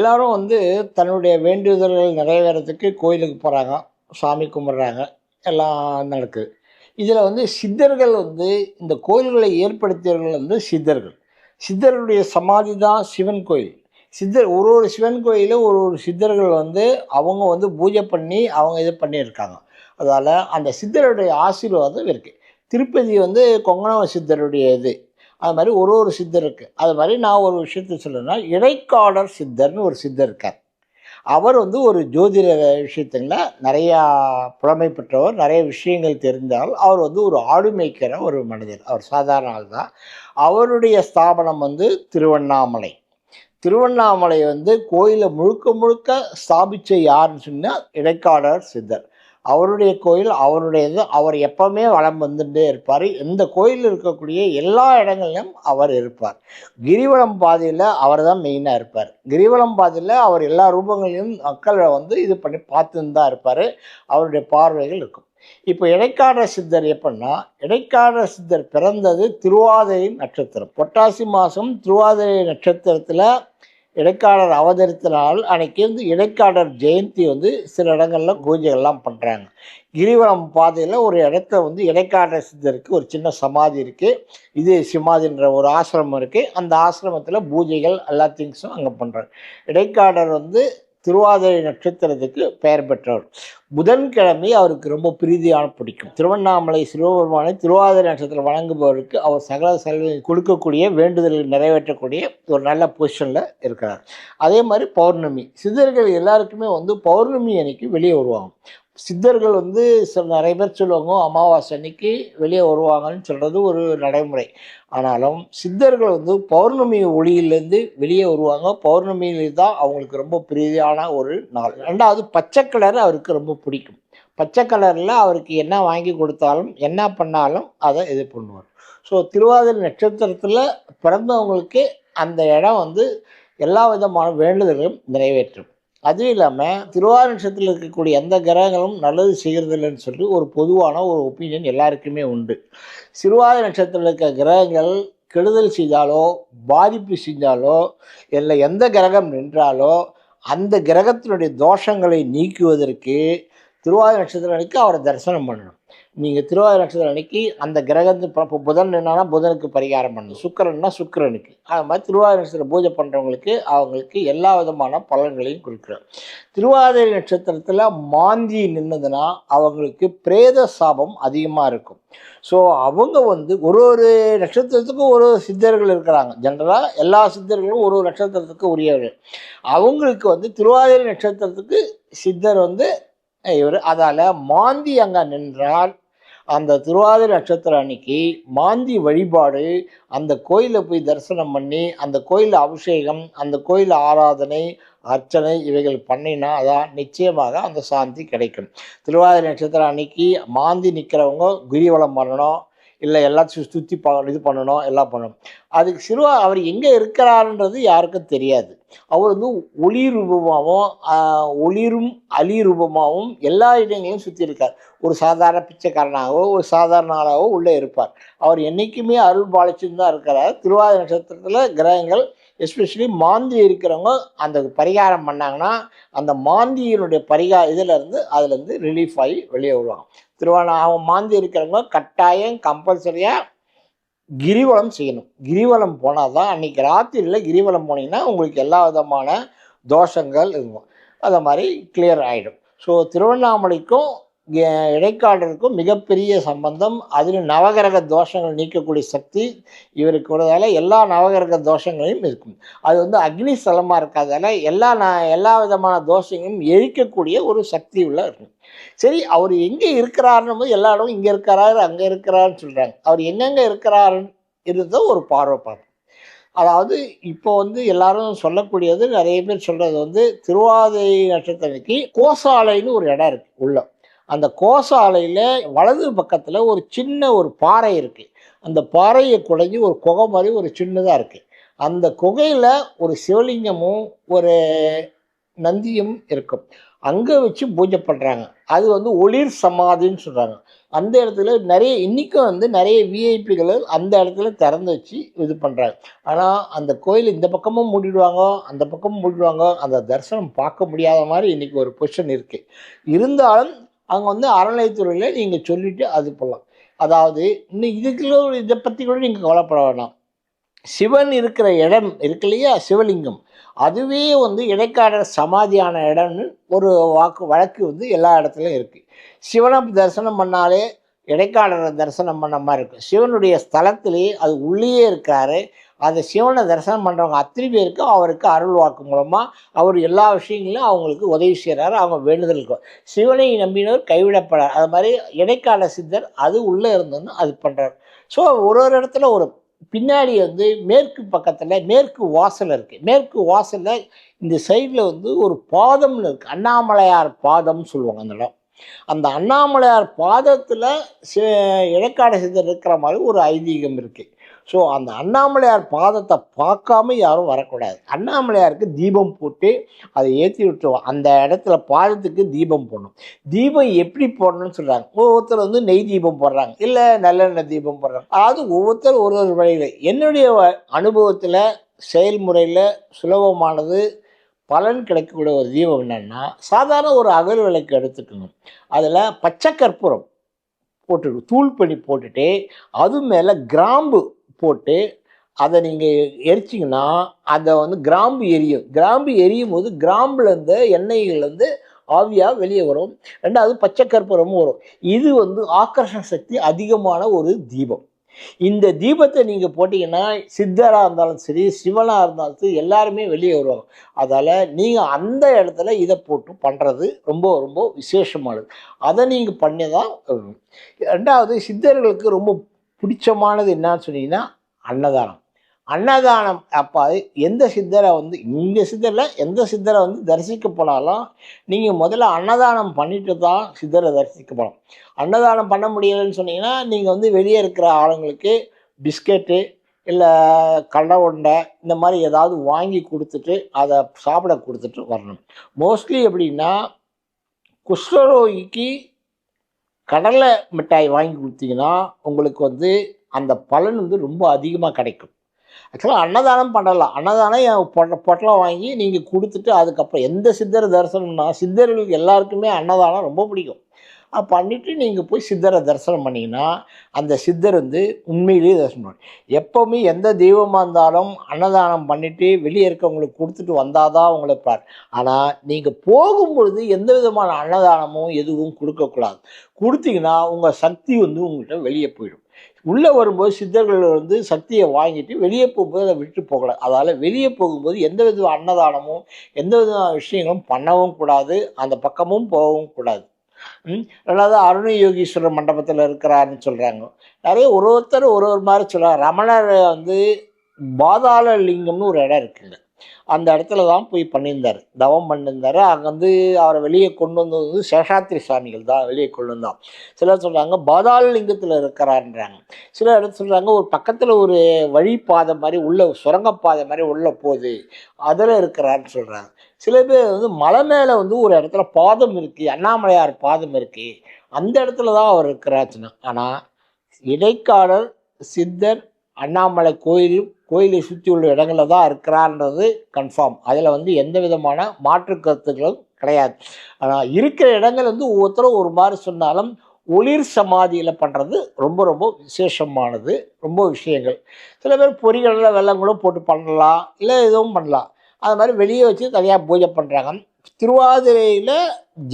எல்லாரும் வந்து தன்னுடைய வேண்டுதல்கள் நிறைவேறதுக்கு கோயிலுக்கு போகிறாங்க சாமி கும்பிட்றாங்க. எல்லாம் நடக்குது. இதில் வந்து சித்தர்கள் வந்து இந்த கோயில்களை ஏற்படுத்தியவர்கள் வந்து சித்தர்கள். சித்தர்களுடைய சமாதி தான் சிவன் கோயில். சித்தர் ஒரு ஒரு சிவன் கோயிலும் ஒரு ஒரு சித்தர்கள் வந்து அவங்க வந்து பூஜை பண்ணி அவங்க இது பண்ணியிருக்காங்க. அதால் அந்த சித்தருடைய ஆசீர்வாதம் இருக்குது திருப்பதி வந்து கொங்கணவ சித்தருடைய இது. அது மாதிரி ஒரு ஒரு சித்தர் இருக்குது அது மாதிரி நான் ஒரு விஷயத்த சொல்லணும்னா இடைக்காலர் சித்தர்னு ஒரு சித்தர் இருக்கார். அவர் வந்து ஒரு ஜோதிட விஷயத்துல நிறையா புலமை பெற்றவர் நிறைய விஷயங்கள் தெரிந்தால் அவர் வந்து ஒரு ஆடு மேய்க்கிற ஒரு மனிதர். அவர் சாதாரண ஆள் தான். அவருடைய ஸ்தாபனம் வந்து திருவண்ணாமலை. திருவண்ணாமலை வந்து கோயிலை முழுக்க முழுக்க ஸ்தாபித்த யாருன்னு சொன்னால் இடைக்காலர் சித்தர். அவருடைய கோயில் அவருடையது. அவர் எப்பவுமே வளம் வந்துட்டே இருப்பார். இந்த கோயில் இருக்கக்கூடிய எல்லா இடங்களிலும் அவர் இருப்பார். கிரிவலம் பாதையில் அவர் தான் மெயினாக இருப்பார். கிரிவலம் பாதையில் அவர் எல்லா ரூபங்களையும் மக்களை வந்து இது பண்ணி பார்த்துன்னு தான் இருப்பார். அவருடைய பார்வைகள் இருக்கும். இப்போ இடைக்கார சித்தர் எப்படின்னா இடைக்கார சித்தர் பிறந்தது திருவாதிரை நட்சத்திரம். பொட்டாசி மாதம் திருவாதிரை நட்சத்திரத்தில் இடைக்காலர் அவதரித்தனால் அன்னைக்கு வந்து இடைக்காலர் ஜெயந்தி வந்து சில இடங்களில் பூஜைகள்லாம் பண்ணுறாங்க கிரிவலம் பாதையில் ஒரு இடத்துல வந்து இடைக்காடர் சித்தருக்கு ஒரு சின்ன சமாதி இருக்குது இது சிமாதின்ற ஒரு ஆசிரமம் இருக்குது அந்த ஆசிரமத்தில் பூஜைகள் எல்லா திங்ஸும் அங்கே பண்ணுறாங்க இடைக்காலர் வந்து திருவாதிரை நட்சத்திரத்துக்கு பெயர் பெற்றவர். புதன்கிழமை அவருக்கு ரொம்ப பிரீதியான பிடிக்கும். திருவண்ணாமலை சிவபெருமானை திருவாதிரை நட்சத்திரம் வழங்குபவருக்கு அவர் சகல செல்வ கொடுக்கக்கூடிய வேண்டுதல்கள் நிறைவேற்றக்கூடிய ஒரு நல்ல பொசிஷனில் இருக்கிறார். அதே மாதிரி பௌர்ணமி. சிதர்கள் எல்லாருக்குமே வந்து பௌர்ணமி அன்னைக்கு வெளியே வருவாங்க. சித்தர்கள் வந்து நிறைய பேர் சொல்லுவாங்க அமாவாசை அன்னைக்கு வெளியே வருவாங்கன்னு சொல்கிறது ஒரு நடைமுறை. ஆனாலும் சித்தர்கள் வந்து பௌர்ணமி ஒளியிலேருந்து வெளியே வருவாங்க. பௌர்ணமியில தான் அவங்களுக்கு ரொம்ப பிரியான ஒரு நாள். ரெண்டாவது பச்சை கலர் அவருக்கு ரொம்ப பிடிக்கும். பச்சை கலரில் அவருக்கு என்ன வாங்கி கொடுத்தாலும் என்ன பண்ணாலும் அதை இது பண்ணுவார். ஸோ திருவாதிரை நட்சத்திரத்தில் பிறந்தவங்களுக்கு அந்த இடம் வந்து எல்லா விதமான வேண்டுதல்களும் நிறைவேற்றும். அதுவும் இல்லாமல் திருவாரூர் நட்சத்திரத்தில் இருக்கக்கூடிய எந்த கிரகங்களும் நல்லது செய்கிறதில்லைன்னு சொல்லி ஒரு பொதுவான ஒரு ஒப்பீனியன் எல்லாருக்குமே உண்டு. சிறுவாதிரை நட்சத்திரத்தில் இருக்க கிரகங்கள் கெடுதல் செய்தாலோ பாதிப்பு செஞ்சாலோ இல்லை எந்த கிரகம் நின்றாலோ அந்த கிரகத்தினுடைய தோஷங்களை நீக்குவதற்கு திருவாதிரை நட்சத்திரம் அவரை தரிசனம் பண்ணணும். நீங்கள் திருவாதிரை நட்சத்திரம் அன்னைக்கு அந்த கிரகத்து இப்போ புதன் என்னன்னா புதனுக்கு பரிகாரம் பண்ணணும். சுக்கரன்னா சுக்கிரனுக்கு. அது மாதிரி திருவாதிரை நட்சத்திரம் பூஜை பண்ணுறவங்களுக்கு அவங்களுக்கு எல்லா விதமான பலன்களையும் கொடுக்குறார். திருவாதிரை நட்சத்திரத்தில் மாந்தி நின்னதுன்னா அவங்களுக்கு பிரேத சாபம் அதிகமாக இருக்கும். ஸோ அவங்க வந்து ஒரு ஒரு நட்சத்திரத்துக்கும் ஒரு ஒரு சித்தர்கள் இருக்கிறாங்க. ஜென்ரலாக எல்லா சித்தர்களும் ஒரு ஒரு நட்சத்திரத்துக்கு உரியவர்கள். அவங்களுக்கு வந்து திருவாதிரை நட்சத்திரத்துக்கு சித்தர் வந்து இவர் அதால் மாந்தி அங்கே நின்றால் அந்த திருவாதிரை நட்சத்திரம் அன்னைக்கு மாந்தி வழிபாடு அந்த கோயிலை போய் தரிசனம் பண்ணி அந்த கோயில் அபிஷேகம் அந்த கோயில் ஆராதனை அர்ச்சனை இவைகள் பண்ணினா அதான் நிச்சயமாக அந்த சாந்தி கிடைக்கும். திருவாதிரை நட்சத்திரம் அன்னைக்கு மாந்தி நிற்கிறவங்க கிரிவலம் பண்ணணும் இல்லை எல்லாத்தையும் சுற்றி பா இது பண்ணணும் எல்லாம் பண்ணணும். அதுக்கு சிறுவா அவர் எங்கே இருக்கிறாருன்றது யாருக்கும் தெரியாது. அவர் வந்து ஒளி ரூபமாகவும் ஒளிரும் அலி ரூபமாகவும் எல்லா இடங்களையும் சுற்றி இருக்கார். ஒரு சாதாரண பிச்சைக்காரனாகவோ ஒரு சாதாரண ஆளாகவோ உள்ளே இருப்பார். அவர் என்றைக்குமே அருள் பாலிச்சுன்னு தான் இருக்கிறார். திருவாதிரை நட்சத்திரத்தில் கிரகங்கள் எஸ்பெஷலி மாந்தி இருக்கிறவங்க அந்த பரிகாரம் பண்ணாங்கன்னா அந்த மாந்தியினுடைய பரிகா இதிலேருந்து அதுலேருந்து ரிலீஃப் ஆகி வெளியே வருவாங்க. திருவண்ணாமம் மாந்தி இருக்கிறவங்க கட்டாயம் கம்பல்சரியாக கிரிவலம் செய்யணும். கிரிவலம் போனால் தான் அன்றைக்கி ராத்திரியில் கிரிவலம் போனீங்கன்னா உங்களுக்கு எல்லா விதமான தோஷங்கள் இருக்கும். அதை மாதிரி கிளியர் ஆகிடும் ஸோ திருவண்ணாமலைக்கும் இடைக்காலருக்கும் மிகப்பெரிய சம்பந்தம். அதில் நவகிரக தோஷங்கள் நீக்கக்கூடிய சக்தி இவருக்கு உள்ளதால் எல்லா நவகிரக தோஷங்களையும் இருக்கும். அது வந்து அக்னி ஸ்தலமாக இருக்காதால எல்லா ந எல்லா விதமான தோஷங்களும் எரிக்கக்கூடிய ஒரு சக்தி உள்ள இருக்கும் சரி அவர் எங்கே இருக்கிறாருன்னு போது எல்லா இடமும் இங்கே இருக்கிறாரு அங்கே இருக்கிறாருன்னு சொல்கிறாங்க அவர் எங்கெங்கே இருக்கிறாருன்னு இருந்தோ ஒரு பார்வை பார்ப்போம். அதாவது இப்போ வந்து எல்லாரும் சொல்லக்கூடியது நிறைய பேர் சொல்கிறது வந்து திருவாதிரை நட்சத்திரத்துக்கு கோசாலைன்னு ஒரு இடம் இருக்குது உள்ள. அந்த கோசாலையில் வலது பக்கத்தில் ஒரு சின்ன ஒரு பாறை இருக்குது அந்த பாறையை குடைஞ்சி ஒரு குகை மாதிரி ஒரு சின்னதாக இருக்குது அந்த குகையில் ஒரு சிவலிங்கமும் ஒரு நந்தியும் இருக்கும். அங்கே வச்சு பூஜை பண்ணுறாங்க அது வந்து ஒளிர் சமாதின்னு சொல்கிறாங்க அந்த இடத்துல நிறைய இன்றைக்கும் வந்து நிறைய விஐபிகளை அந்த இடத்துல திறந்து வச்சு இது பண்ணுறாங்க ஆனால் அந்த கோயில் இந்த பக்கமும் மூடிடுவாங்க அந்த பக்கமும் மூடிடுவாங்க. அந்த தரிசனம் பார்க்க முடியாத மாதிரி இன்றைக்கி ஒரு பொசிஷன் இருக்குது இருந்தாலும் அங்கே வந்து அறநிலையத்துறையில் நீங்கள் சொல்லிவிட்டு அது போகலாம் அதாவது இன்னும் இதுக்குள்ள ஒரு இதை பற்றி கூட நீங்கள் கவலைப்பட வேணாம். சிவன் இருக்கிற இடம் இருக்கு இல்லையா? சிவலிங்கம். அதுவே வந்து இடைக்காடர் சமாதியான இடம்னு ஒரு வாக்கு வழக்கு வந்து எல்லா இடத்துலையும் இருக்குது சிவனை தரிசனம் பண்ணாலே இடைக்காடரை தரிசனம் பண்ண மாதிரி இருக்கும். சிவனுடைய ஸ்தலத்திலேயே அது உள்ளேயே இருக்காரு அந்த சிவனை தரிசனம் பண்ணுறவங்க அத்தனை பேருக்கும் அவருக்கு அருள் வாக்கு மூலமாக அவர் எல்லா விஷயங்களையும் அவங்களுக்கு உதவி செய்கிறாரு அவங்க வேண்டுதலுக்கு சிவனை நம்பினவர் கைவிடப்படார். அது மாதிரி இடைக்கால சித்தர் அது உள்ளே இருந்ததுன்னு அது பண்ணுறாரு ஸோ ஒரு ஒரு இடத்துல ஒரு பின்னாடி வந்து மேற்கு பக்கத்தில் மேற்கு வாசல் இருக்குது மேற்கு வாசலில் இந்த சைடில் வந்து ஒரு பாதம்னு இருக்குது அண்ணாமலையார் பாதம்னு சொல்லுவாங்க அந்த இடம். அந்த அண்ணாமலையார் பாதத்தில் சி இடைக்காட சித்தர் இருக்கிற மாதிரி ஒரு ஐதீகம் இருக்குது ஸோ அந்த அண்ணாமலையார் பாதத்தை பார்க்காம யாரும் வரக்கூடாது. அண்ணாமலையாருக்கு தீபம் போட்டு அதை ஏற்றி விட்டுருவோம் அந்த இடத்துல பாதத்துக்கு தீபம் போடணும். தீபம் எப்படி போடணும்னு சொல்கிறாங்க ஒவ்வொருத்தர் வந்து நெய் தீபம் போடுறாங்க. இல்லை நல்லெண்ணெய் தீபம் போடுறாங்க. அதாவது ஒவ்வொருத்தர் ஒரு ஒரு வழியில். என்னுடைய அனுபவத்தில் செயல்முறையில் சுலபமானது பலன் கிடைக்கக்கூடிய ஒரு தீபம் என்னென்னா சாதாரண ஒரு அகல் விளக்கு எடுத்துக்கணும். அதில் பச்சை கற்பூரம் போட்டு தூள் பண்ணி போட்டுட்டு அது மேலே கிராம்பு போட்டு அதை நீங்கள் எரிச்சிங்கன்னா அதை வந்து கிராம்பு எரியும். கிராம்பு எரியும் போது கிராம்புலேருந்து எண்ணெய்கள்லேருந்து ஆவியாக வெளியே வரும். ரெண்டாவது பச்சை கற்பூரமும் வரும். இது வந்து ஆக்கர்ஷண சக்தி அதிகமான ஒரு தீபம். இந்த தீபத்தை நீங்கள் போட்டிங்கன்னா சித்தராக இருந்தாலும் சரி சிவனாக இருந்தாலும் சரி எல்லாருமே வெளியே வருவாங்க. அதால் நீங்கள் அந்த இடத்துல இதை போட்டு பண்ணுறது ரொம்ப ரொம்ப விசேஷமானது. அதை நீங்கள் பண்ணி தான் ரெண்டாவது சித்தர்களுக்கு ரொம்ப பிடிச்சமானது என்னன்னு சொன்னீங்கன்னா அன்னதானம். அன்னதானம் அப்போ எந்த சித்தரை வந்து இந்த சித்தரில் எந்த சித்தரை வந்து தரிசிக்க போனாலும் நீங்கள் முதல்ல அன்னதானம் பண்ணிட்டு தான் சித்தரை தரிசிக்க போகலாம் அன்னதானம் பண்ண முடியலைன்னு சொன்னீங்கன்னா நீங்கள் வந்து வெளியே இருக்கிற ஆளுங்களுக்கு பிஸ்கெட்டு இல்லை கடலை உண்டை இந்த மாதிரி ஏதாவது வாங்கி கொடுத்துட்டு அதை சாப்பிட கொடுத்துட்டு வரணும். மோஸ்ட்லி எப்படின்னா குஷ்டரோகிக்கு கடலை மிட்டாய் வாங்கி கொடுத்தீங்கன்னா உங்களுக்கு வந்து அந்த பலன் வந்து ரொம்ப அதிகமாக கிடைக்கும். ஆக்சுவலாக அன்னதானம் பண்ணலாம். அன்னதானம் என் பொட்ட பொட்டலம் வாங்கி நீங்கள் கொடுத்துட்டு அதுக்கப்புறம் எந்த சித்தர் தரிசனம்னா சித்தர்களுக்கு எல்லாருக்குமே அன்னதானம் ரொம்ப பிடிக்கும். பண்ணிவிட்டு நீங்கள் போய் சித்தரை தரிசனம் பண்ணிங்கன்னா அந்த சித்தர் வந்து உண்மையிலேயே தரிசனம் பண்ணுவார் எப்போவுமே எந்த தெய்வமாக இருந்தாலும் அன்னதானம் பண்ணிவிட்டு வெளியே இருக்கவங்களுக்கு கொடுத்துட்டு வந்தால் தான் உங்களை பார். ஆனால் நீங்கள் போகும்பொழுது எந்த விதமான அன்னதானமும் எதுவும் கொடுக்கக்கூடாது. கொடுத்தீங்கன்னா உங்கள் சக்தி வந்து உங்கள்கிட்ட வெளியே போயிடும். உள்ளே வரும்போது சித்தர்கள் வந்து சக்தியை வாங்கிட்டு வெளியே போகும்போது அதை விட்டு போகலாம் அதால் வெளியே போகும்போது எந்த வித அன்னதானமும் எந்த விதமான விஷயங்களும் பண்ணவும் கூடாது. அந்த பக்கமும் போகவும் கூடாது. ரெண்டாவது அருண யோகீஸ்வரர் மண்டபத்தில் இருக்கிறாருன்னு சொல்கிறாங்க நிறைய ஒரு ஒருத்தர் ஒரு ஒரு மாதிரி சொல்கிறாங்க ரமணர் வந்து பாதாள லிங்கம்னு ஒரு இடம் இருக்குங்க. அந்த இடத்துல தான் போய் பண்ணியிருந்தார். தவம் பண்ணியிருந்தார். அங்கே வந்து அவரை வெளியே கொண்டு வந்தது வந்து சேஷாத்திரி சுவாமிகள் தான். வெளியே கொண்டு வந்தான். சிலர் சொல்கிறாங்க பாதாள லிங்கத்தில் இருக்கிறாருன்றாங்க. சில இடத்துல சொல்கிறாங்க ஒரு பக்கத்தில் ஒரு வழிப்பாதை மாதிரி உள்ள சுரங்கப்பாதை மாதிரி உள்ளே போகுது. அதில் இருக்கிறாருன்னு சொல்கிறாங்க சில பேர் வந்து மலை மேலே வந்து ஒரு இடத்துல பாதம் இருக்குது அண்ணாமலையார் பாதம் இருக்குது அந்த இடத்துல தான் அவர் இருக்கிறாச்சுன்னா ஆனால் இடைக்காலர் சித்தர் அண்ணாமலை கோயில் கோயிலை சுற்றி உள்ள இடங்களில் தான் இருக்கிறான்றது கன்ஃபார்ம் அதில் வந்து எந்த விதமான மாற்று கருத்துக்களும் கிடையாது. ஆனால் இருக்கிற இடங்கள் வந்து ஒவ்வொருத்தரும் ஒரு மாதிரி சொன்னாலும் ஒளிர் சமாதியில் பண்ணுறது ரொம்ப ரொம்ப விசேஷமானது ரொம்ப விஷயங்கள். சில பேர் பொறிகளில் வெள்ளம் கூட போட்டு பண்ணலாம் இல்லை எதுவும் பண்ணலாம். அது மாதிரி வெளியே வச்சு தனியாக பூஜை பண்ணுறாங்க திருவாதிரையில்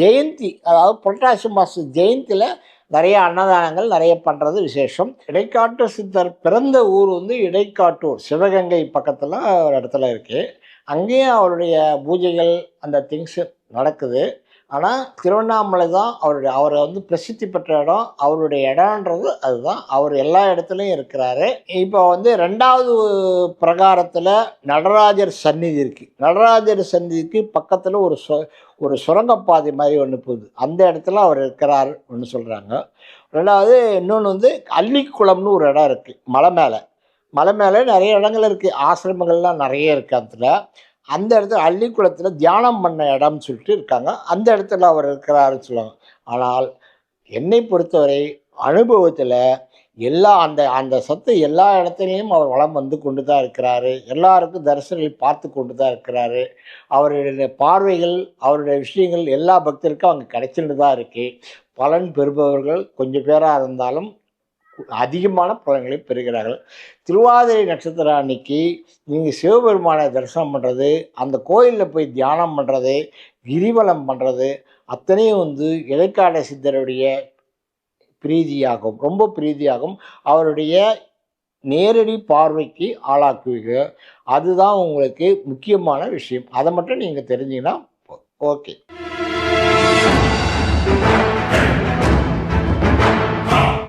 ஜெயந்தி அதாவது புரட்டாசி மாதம் ஜெயந்தியில் நிறைய அன்னதானங்கள் நிறைய பண்ணுறது விசேஷம். இடைக்காட்டு சித்தர் பிறந்த ஊர் வந்து இடைக்காட்டூர் சிவகங்கை பக்கத்தில் ஒரு இடத்துல இருக்குது அங்கேயும் அவருடைய பூஜைகள் அந்த திங்ஸ் நடக்குது. ஆனால் திருவண்ணாமலை தான் அவருடைய அவரை வந்து பிரசித்தி பெற்ற இடம். அவருடைய இடம்ன்றது அதுதான். அவர் எல்லா இடத்துலையும் இருக்கிறாரு. இப்போ வந்து ரெண்டாவது பிரகாரத்தில் நடராஜர் சந்நிதி இருக்குது நடராஜர் சந்நிதிக்கு பக்கத்தில் ஒரு சொ ஒரு சுரங்கப்பாதை மாதிரி ஒன்று போகுது. அந்த இடத்துல அவர் இருக்கிறார் ஒன்று சொல்கிறாங்க ரெண்டாவது இன்னொன்று வந்து அள்ளிக்குளம்னு ஒரு இடம் இருக்குது மலை மேலே. மலை மேலே நிறைய இடங்கள் இருக்குது ஆசிரமங்கள்லாம் நிறைய இருக்குது அதில். அந்த இடத்துல அள்ளிக்குளத்தில் தியானம் பண்ண இடம்னு சொல்லிட்டு இருக்காங்க. அந்த இடத்துல அவர் இருக்கிறாருன்னு சொல்லுவாங்க. ஆனால் என்னை பொறுத்தவரை அனுபவத்தில் எல்லா அந்த அந்த சத்து எல்லா இடத்துலையும் அவர் வளம் வந்து கொண்டு தான் இருக்கிறாரு. எல்லாருக்கும் தரிசனம் பார்த்து கொண்டு தான் இருக்கிறாரு. அவருடைய பார்வைகள் அவருடைய விஷயங்கள் எல்லா பக்தருக்கும் அங்கே கிடைச்சிட்டு தான் இருக்குது பலன் பெறுபவர்கள் கொஞ்சம் பேராக இருந்தாலும் அதிகமான பலன்களை பெறுகிறார்கள். திருவாதிரை நட்சத்திரம் அன்னைக்கு நீங்கள் சிவபெருமானை தரிசனம் பண்ணுறது அந்த கோயிலில் போய் தியானம் பண்ணுறது கிரிவலம் பண்ணுறது அத்தனையும் வந்து இடைக்கால சித்தருடைய பிரீதியாகும் ரொம்ப பிரீதியாகும். அவருடைய நேரடி பார்வைக்கு ஆளாக்குவீங்க அதுதான் உங்களுக்கு முக்கியமான விஷயம். அதை மட்டும் நீங்கள் தெரிஞ்சீங்கன்னா ஓகே.